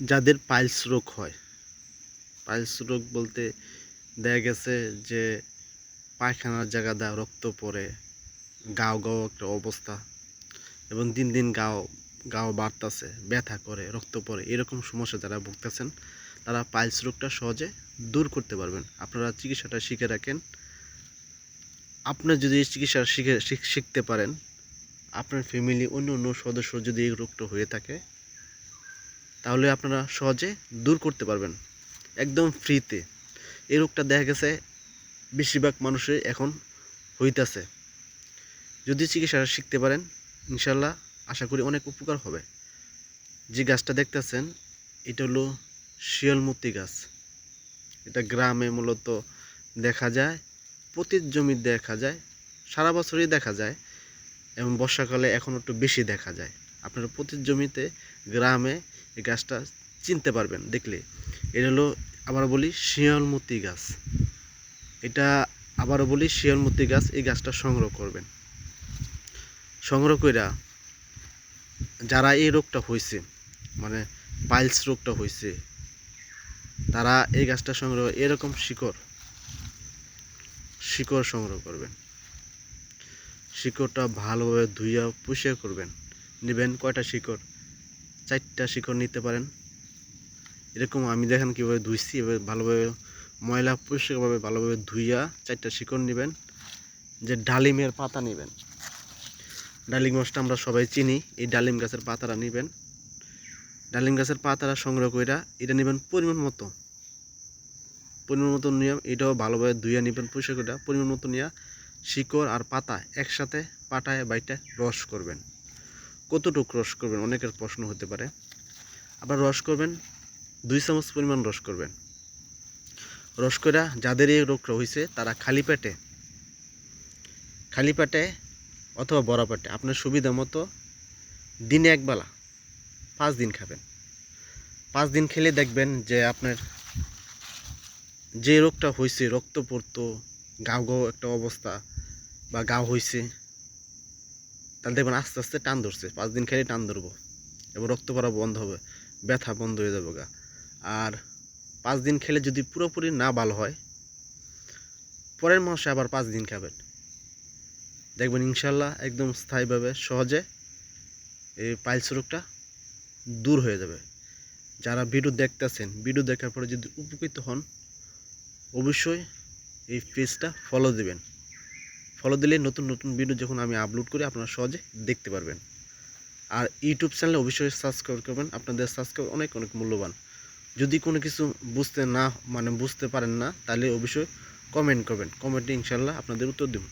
যাদের পাইলস রোগ হয়। পাইলস রোগ বলতে দেখা গেছে যে পায়খানার জায়গা দেওয়া রক্ত পড়ে, গাও গাও একটা অবস্থা এবং দিন দিন গাও গাও বাড়তেছে, ব্যথা করে, রক্ত পড়ে, এরকম সমস্যা যারা ভুগতেছেন, তারা পাইলস রোগটা সহজে দূর করতে পারবেন। আপনারা চিকিৎসাটা শিখে রাখেন। আপনার যদি চিকিৎসা শিখ- শিখতে পারেন, আপনার ফ্যামিলি অন্য অন্য সদস্য যদি এই রোগটা হয়ে থাকে তাহলে আপনারা সহজে দূর করতে পারবেন। একদম ফ্রিতে এই রোগটা দেখা গেছে বেশিরভাগ মানুষের এখন হইতাছে। যদি চিকিৎসা শিখতে পারেন, ইনশাল্লাহ আশা করি অনেক উপকার হবে। যে গাছটা দেখতেছেন, এটা হলো শিয়ালমতি গাছ। এটা গ্রামে মূলত দেখা যায় প্রতি জমি দেখা যায়, সারা বছরই দেখা যায় এবং বর্ষাকালে এখন একটু বেশি দেখা যায়। আপনারা প্রতি জমিতে গ্রামে এই গাছটা চিনতে পারবেন দেখলে। এটা হলো আবার বলি শিয়ালমতি গাছ। এটা আবারও বলি শিয়ালমতি গাছ, এই গাছটা সংগ্রহ করবেন। সংগ্রহ কইরা যারা এই রোগটা হয়েছে মানে পাইলস রোগটা হয়েছে তারা এই গাছটা সংগ্রহ, এরকম শিকড় শিকড় সংগ্রহ করবেন। শিকড়টা ভালোভাবে ধুইয়া পুষিয়া করবেন। নেবেন কয়টা শিকড়? চারটা শিকড় নিতে পারেন। এরকম আমি দেখেন কীভাবে ধুইছি, এবার ভালোভাবে ময়লা পরিষ্কারভাবে ভালোভাবে ধুইয়া চারটা শিকড় নেবেন। যে ডালিমের পাতা নেবেন। ডালিম গাছটা আমরা সবাই চিনি, এই ডালিম গাছের পাতাটা নেবেন। ডালিম গাছের পাতাটা সংগ্রহ কইরা এটা নেবেন পরিমাণ মতো। পরিমাণ মতো নিয়ে এটাও ভালোভাবে ধুইয়া নেবেন, পরিষ্কার করে পরিমাণ মতো নিয়ে শিকড় আর পাতা একসাথে পাটায় বাইটা রস করবেন। কতটুকু রস করবেন? অনেকের প্রশ্ন হতে পারে। আবার রস করবেন, দুই চামচ পরিমাণ রস করবেন। রস করা যাদের এই রোগটা হয়েছে তারা খালি পেটে খালি পেটে অথবা বড় পেটে, আপনার সুবিধা মতো দিনে একবেলা পাঁচ দিন খাবেন। পাঁচ দিন খেলে দেখবেন যে আপনার যে রোগটা হয়েছে রক্ত পড়তো গাও গাও একটা অবস্থা বা গাও হয়েছে তাহলে দেখবেন আস্তে আস্তে টান ধরছে। পাঁচ দিন খেলে টান ধরবো। এবং রক্ত পড়া বন্ধ হবে, ব্যথা বন্ধ হয়ে যাবে গা। আর পাঁচ দিন খেলে যদি পুরোপুরি না ভালো হয়, পরের মাসে আবার পাঁচ দিন খাবেন। দেখবেন ইনশাল্লাহ একদম স্থায়ীভাবে সহজে এই পাইলস রোগটা দূর হয়ে যাবে। যারা ভিডিও দেখতেছেন, ভিডিও দেখার পরে যদি উপকৃত হন, অবশ্যই এই পেজটা ফলো দিবেন। ফলো দিলে নতুন নতুন ভিডিও যখন আমি আপলোড করি, আপনারা সহজে দেখতে পারবেন। আর ইউটিউব চ্যানেলে অবশ্যই সাবস্ক্রাইব করবেন। আপনাদের সাবস্ক্রাইব অনেক অনেক মূল্যবান। যদি কোনো কিছু বুঝতে না মানে বুঝতে পারেন না, তাহলে অবশ্যই কমেন্ট করবেন। কমেন্টে ইনশাল্লাহ আপনাদের উত্তর দেব।